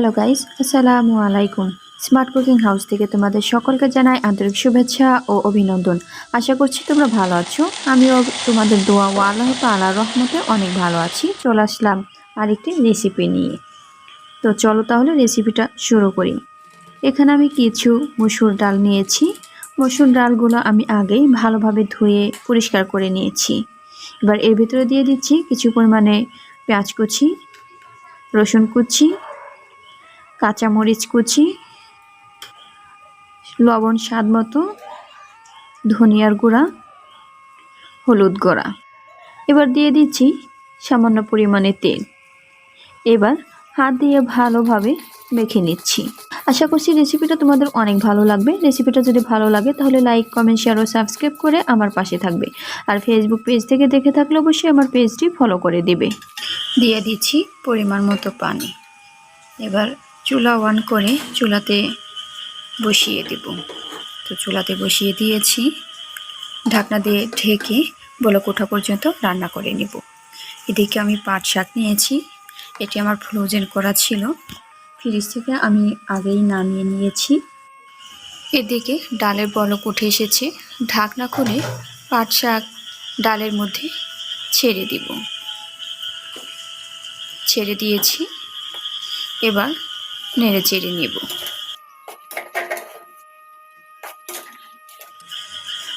Hello guys আসসালামু আলাইকুম smart cooking house থেকে তোমাদের সকলকে জানাই আন্তরিক শুভেচ্ছা ও অভিনন্দন। আশা করছি তোমরা ভালো আছো। আমিও তোমাদের দোয়া ও আল্লাহ তাআলার রহমতে অনেক ভালো আছি। চলে আসলাম আরেকটি রেসিপি নিয়ে। তো চলো তাহলে রেসিপিটা শুরু করি। এখানে আমি কিছু মসুর ডাল নিয়েছি। মসুর ডালগুলো আমি আগেই ভালোভাবে ধুয়ে পরিষ্কার করে নিয়েছি। এবার এর ভিতরে দিয়ে দিচ্ছি কিছু পরিমাণে পেঁয়াজ কুচি, রসুন কুচি কাঁচামরিচ কুচি, লবণ স্বাদ মতো, ধনিয়ার গুঁড়া, হলুদ গুঁড়া। এবার দিয়ে দিচ্ছি সামান্য পরিমাণে তেল। এবার হাত দিয়ে ভালোভাবে মেখে নিচ্ছি। আশা করছি রেসিপিটা তোমাদের অনেক ভালো লাগবে। রেসিপিটা যদি ভালো লাগে তাহলে লাইক, কমেন্ট, শেয়ার ও সাবস্ক্রাইব করে আমার পাশে থাকবে। আর ফেসবুক পেজ থেকে দেখে থাকলে অবশ্যই আমার পেজটি ফলো করে দেবে। দিয়ে দিচ্ছি পরিমাণ মতো পানি। এবার চুলা অন করে চুলাতে বসিয়ে দেব। তো চুলাতে বসিয়ে দিয়েছি। ঢাকনা দিয়ে ঢেকে বলক ওঠা পর্যন্ত রান্না করে নেব। এদিকে আমি পাট শাক নিয়েছি। এটি আমার ফ্রোজেন করা ছিল। ফ্রিজ থেকে আমি আগেই নামিয়ে নিয়েছি। এদিকে ডালের বলক উঠে এসেছে। ঢাকনা খুলে পাট শাক ডালের মধ্যে ছেড়ে দিব। ছেড়ে দিয়েছি। এবার নেড়ে চেড়ে নেব।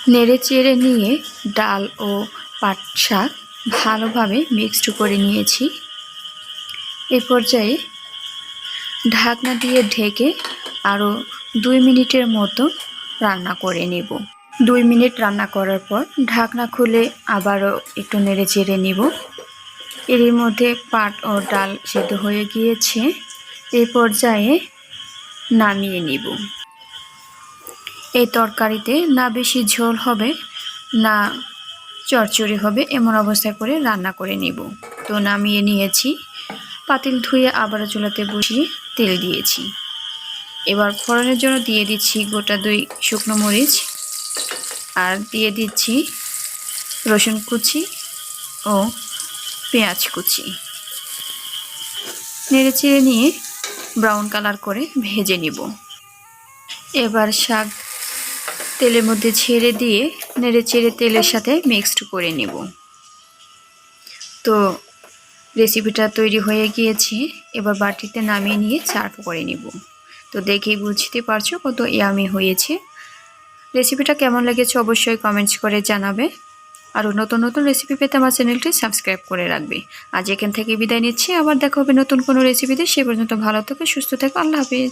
নেড়ে চেড়ে নিয়ে ডাল ও পাট শাক ভালোভাবে মিক্সড করে নিয়েছি। এ পর্যায়ে ঢাকনা দিয়ে ঢেকে আরও দুই মিনিটের মতো রান্না করে নেব। দুই মিনিট রান্না করার পর ঢাকনা খুলে আবারও একটু নেড়ে চেড়ে নেব। এরই মধ্যে পাট ও ডাল সেদ্ধ হয়ে গিয়েছে। এই পর্যায়ে নামিয়ে নিব। এই তরকারিতে না বেশি ঝোল হবে, না চরচড়ি হবে এমন অবস্থায় করে রান্না করে নিব। তো নামিয়ে নিয়েছি, পাতিল ধুয়ে আবারও চুলাতে বসিয়ে তেল দিয়েছি। এবার ফোড়নের জন্য দিয়ে দিচ্ছি গোটা দুই শুকনো মরিচ আর দিয়ে দিচ্ছি রসুন কুচি ও পেঁয়াজ কুচি। নেড়ে চেড়ে নিয়ে ব্রাউন কালার করে ভেজে নিব। এবার শাক তেলের মধ্যে ছেড়ে দিয়ে নেড়ে চেড়ে তেলের সাথে মিক্সড করে নিব। তো রেসিপিটা তৈরি হয়ে গিয়েছে, এবার বাটিতে নামিয়ে নিয়ে সার্ভ করে নিব। তো দেখেই বুঝতে পারছ কত ইয়ামি হয়েছে। রেসিপিটা কেমন লেগেছে অবশ্যই কমেন্টস করে জানাবে। আরও নতুন নতুন রেসিপি পেতে আমার চ্যানেলটি সাবস্ক্রাইব করে রাখবে। আজ এখান থেকে বিদায় নিচ্ছি, আবার দেখা হবে নতুন কোনো রেসিপিতে সে পর্যন্ত ভালো থেকে, সুস্থ থেকো, আল্লাহ হাফিজ।